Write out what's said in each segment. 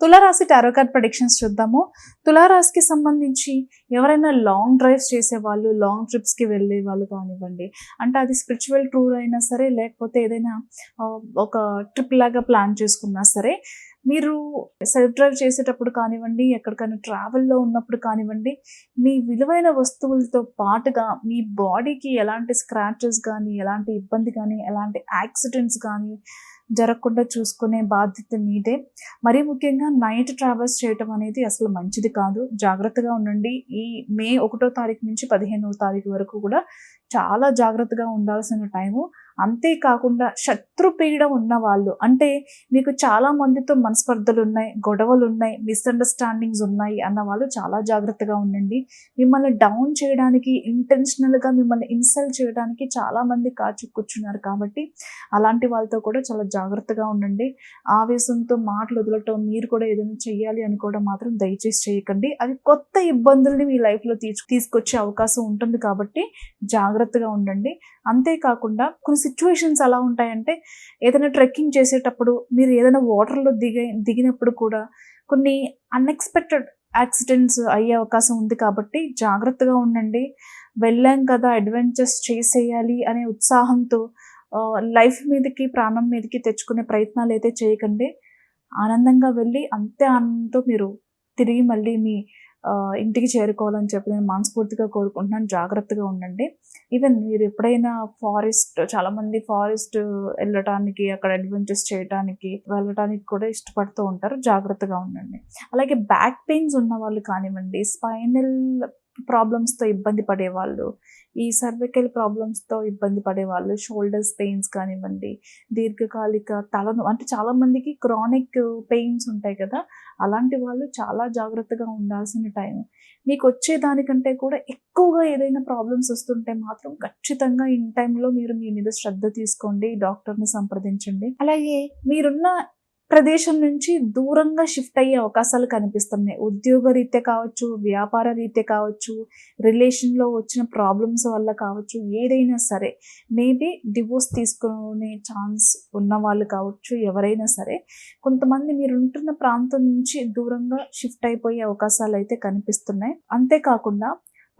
తులారాశి tarot card predictions చూద్దాము. తులారాశికి సంబంధించి ఎవరైనా లాంగ్ డ్రైవ్స్ చేసే వాళ్ళు లాంగ్ ట్రిప్స్కి వెళ్ళే వాళ్ళు కానివ్వండి. అంటే అది స్పిరిచువల్ టూర్ అయినా సరే లేకపోతే ఏదైనా ఒక ట్రిప్ లాగా ప్లాన్ చేసుకున్నా సరే మీరు సెల్ఫ్ డ్రైవ్ చేసేటప్పుడు కానివ్వండి ఎక్కడికైనా ట్రావెల్లో ఉన్నప్పుడు కానివ్వండి మీ విలువైన వస్తువులతో పాటుగా మీ బాడీకి ఎలాంటి స్క్రాచెస్ కానీ ఎలాంటి ఇబ్బంది కానీ ఎలాంటి యాక్సిడెంట్స్ కానీ జరగకుండా చూసుకునే బాధ్యత మీదే. మరీ ముఖ్యంగా నైట్ ట్రావెల్స్ చేయటం అనేది అసలు మంచిది కాదు. జాగ్రత్తగా ఉండండి. ఈ మే ఒకటో తారీఖు నుంచి పదిహేనవ తారీఖు వరకు కూడా చాలా జాగ్రత్తగా ఉండాల్సిన టైము అంతేకాకుండా శత్రుపీడ ఉన్న వాళ్ళు అంటే మీకు చాలా మందితో మనస్పర్ధలు ఉన్నాయి గొడవలు ఉన్నాయి మిస్అండర్స్టాండింగ్స్ ఉన్నాయి అన్న వాళ్ళు చాలా జాగ్రత్తగా ఉండండి. మిమ్మల్ని డౌన్ చేయడానికి ఇంటెన్షనల్గా మిమ్మల్ని ఇన్సల్ట్ చేయడానికి చాలా మంది కాచి కూర్చున్నారు కాబట్టి అలాంటి వాళ్ళతో కూడా చాలా జాగ్రత్తగా ఉండండి. ఆవేశంతో మాటలు వదలటం మీరు కూడా ఏదైనా చేయాలి అనుకోవడం మాత్రం దయచేసి చేయకండి. అది కొత్త ఇబ్బందుల్ని మీ లైఫ్లో తీసుకొచ్చే అవకాశం ఉంటుంది కాబట్టి జాగ్రత్తగా ఉండండి. అంతేకాకుండా కొన్ని సిచ్యువేషన్స్ ఎలా ఉంటాయంటే ఏదైనా ట్రెక్కింగ్ చేసేటప్పుడు మీరు ఏదైనా వాటర్లో దిగే దిగినప్పుడు కూడా కొన్ని అన్ఎక్స్పెక్టెడ్ యాక్సిడెంట్స్ అయ్యే అవకాశం ఉంది కాబట్టి జాగ్రత్తగా ఉండండి. వెళ్ళాం కదా అడ్వెంచర్స్ చేసేయాలి అనే ఉత్సాహంతో లైఫ్ మీదకి ప్రాణం మీదకి తెచ్చుకునే ప్రయత్నాలు అయితే చేయకండి. ఆనందంగా వెళ్ళి అంతే ఆనందంతో మీరు తిరిగి మళ్ళీ మీ ఇంటికి చేరుకోవాలని చెప్పి నేను మనస్ఫూర్తిగా కోరుకుంటున్నాను. జాగ్రత్తగా ఉండండి. ఈవెన్ మీరు ఎప్పుడైనా ఫారెస్ట్ చాలామంది ఫారెస్ట్ వెళ్ళటానికి అక్కడ అడ్వెంచర్స్ చేయడానికి వెళ్ళటానికి కూడా ఇష్టపడుతూ ఉంటారు. జాగ్రత్తగా ఉండండి. అలాగే బ్యాక్ పెయిన్స్ ఉన్న వాళ్ళు కానివ్వండి స్పైనల్ ప్రాబ్లమ్స్తో ఇబ్బంది పడేవాళ్ళు. ఈ సర్వికల్ ప్రాబ్లమ్స్తో ఇబ్బంది పడేవాళ్ళు. షోల్డర్స్ పెయిన్స్ కానివ్వండి దీర్ఘకాలిక తలను అంటే చాలామందికి క్రానిక్ పెయిన్స్ ఉంటాయి కదా. అలాంటి వాళ్ళు చాలా జాగ్రత్తగా ఉండాల్సిన టైం మీకు వచ్చే దానికంటే కూడా ఎక్కువగా ఏదైనా ప్రాబ్లమ్స్ వస్తుంటే మాత్రం ఖచ్చితంగా ఇన్ టైంలో మీరు మీ మీద శ్రద్ధ తీసుకోండి డాక్టర్ని సంప్రదించండి. అలాగే మీరున్న ప్రదేశం నుంచి దూరంగా షిఫ్ట్ అయ్యే అవకాశాలు కనిపిస్తున్నాయి. ఉద్యోగ రీత్యా కావచ్చు వ్యాపార రీత్యా కావచ్చు రిలేషన్లో వచ్చిన ప్రాబ్లమ్స్ వల్ల కావచ్చు ఏదైనా సరే మేబీ డివోర్స్ తీసుకునే ఛాన్స్ ఉన్న వాళ్ళు కావచ్చు ఎవరైనా సరే కొంతమంది మీరు ఉంటున్న ప్రాంతం నుంచి దూరంగా షిఫ్ట్ అయిపోయే అవకాశాలు అయితే కనిపిస్తున్నాయి. అంతేకాకుండా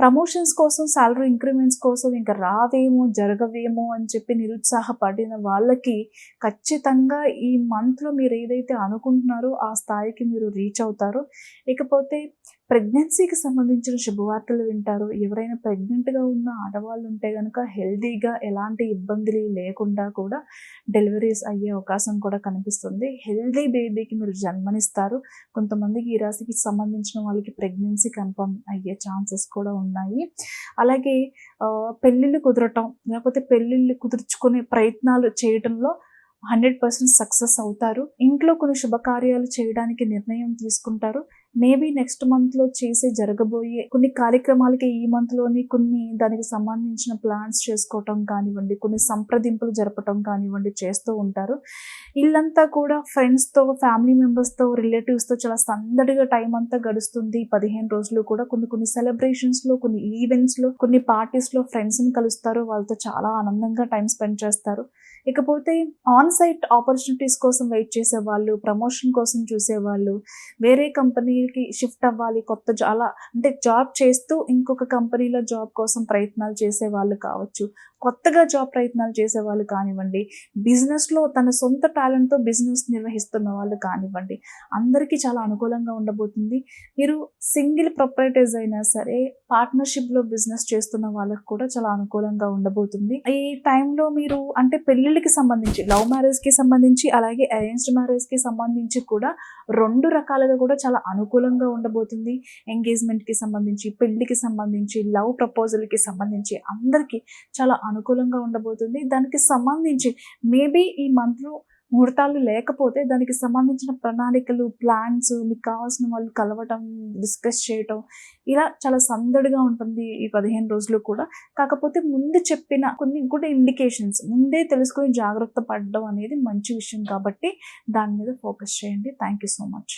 ప్రమోషన్స్ కోసం సాలరీ ఇంక్రిమెంట్స్ కోసం ఇంకా రావేమో జరగవేమో అని చెప్పి నిరుత్సాహపడిన వాళ్ళకి ఖచ్చితంగా ఈ మంత్లో మీరు ఏదైతే అనుకుంటున్నారో ఆ స్థాయికి మీరు రీచ్ అవుతారు. ఇకపోతే ప్రెగ్నెన్సీకి సంబంధించిన శుభవార్తలు వింటారు. ఎవరైనా ప్రెగ్నెంట్గా ఉన్న ఆడవాళ్ళు ఉంటే కనుక హెల్దీగా ఎలాంటి ఇబ్బందులు లేకుండా కూడా డెలివరీస్ అయ్యే అవకాశం కూడా కనిపిస్తుంది. హెల్దీ బేబీకి మీరు జన్మనిస్తారు. కొంతమందికి ఈ రాశికి సంబంధించిన వాళ్ళకి ప్రెగ్నెన్సీ కన్ఫర్మ్ అయ్యే ఛాన్సెస్ కూడా ఉన్నాయి. అలాగే పెళ్ళిళ్ళు కుదరటం లేకపోతే పెళ్ళిళ్ళు కుదుర్చుకునే ప్రయత్నాలు చేయటంలో హండ్రెడ్ పర్సెంట్ సక్సెస్ అవుతారు. ఇంట్లో కొన్ని శుభకార్యాలు చేయడానికి నిర్ణయం తీసుకుంటారు. మేబీ నెక్స్ట్ మంత్లో చేసే జరగబోయే కొన్ని కార్యక్రమాలకి ఈ మంత్లోని కొన్ని దానికి సంబంధించిన ప్లాన్స్ చేసుకోవటం కానివ్వండి కొన్ని సంప్రదింపులు జరపటం కానివ్వండి చేస్తూ ఉంటారు. ఇల్లంతా కూడా ఫ్రెండ్స్తో ఫ్యామిలీ మెంబర్స్తో రిలేటివ్స్తో చాలా సందడిగా టైం అంతా గడుస్తుంది. పదిహేను రోజులు కూడా కొన్ని కొన్ని సెలబ్రేషన్స్లో కొన్ని ఈవెంట్స్లో కొన్ని పార్టీస్లో ఫ్రెండ్స్ని కలుస్తారు. వాళ్ళతో చాలా ఆనందంగా టైం స్పెండ్ చేస్తారు. ఇకపోతే ఆన్ సైట్ ఆపర్చునిటీస్ కోసం వెయిట్ చేసే వాళ్ళు ప్రమోషన్ కోసం చూసేవాళ్ళు వేరే కంపెనీకి షిఫ్ట్ అవ్వాలి కొత్త అలా అంటే జాబ్ చేస్తూ ఇంకొక కంపెనీలో జాబ్ కోసం ప్రయత్నాలు చేసే వాళ్ళు కావచ్చు. కొత్తగా జాబ్ ప్రయత్నాలు చేసే వాళ్ళు కానివ్వండి బిజినెస్లో తన సొంత టాలెంట్తో బిజినెస్ నిర్వహిస్తున్న వాళ్ళు కానివ్వండి అందరికీ చాలా అనుకూలంగా ఉండబోతుంది. మీరు సింగిల్ ప్రొపరేటర్స్ అయినా సరే పార్ట్నర్షిప్లో బిజినెస్ చేస్తున్న వాళ్ళకు కూడా చాలా అనుకూలంగా ఉండబోతుంది. ఈ టైంలో మీరు అంటే పెళ్ళిళ్ళకి సంబంధించి లవ్ మ్యారేజ్కి సంబంధించి అలాగే అరేంజ్డ్ మ్యారేజ్కి సంబంధించి కూడా రెండు రకాలుగా కూడా చాలా అనుకూలంగా ఉండబోతుంది. ఎంగేజ్మెంట్కి సంబంధించి పెళ్ళికి సంబంధించి లవ్ ప్రపోజల్కి సంబంధించి అందరికీ చాలా అనుకూలంగా ఉండబోతుంది. దానికి సంబంధించి మేబీ ఈ మంత్లో ముహూర్తాలు లేకపోతే దానికి సంబంధించిన ప్రణాళికలు ప్లాన్స్ మీకు కావాల్సిన వాళ్ళు కలవటం డిస్కస్ చేయటం ఇలా చాలా సందడిగా ఉంటుంది ఈ పదిహేను రోజులు కూడా. కాకపోతే ముందు చెప్పిన కొన్ని కూడా ఇండికేషన్స్ ముందే తెలుసుకొని జాగ్రత్త పడడం అనేది మంచి విషయం కాబట్టి దాని మీద ఫోకస్ చేయండి. Thank you so much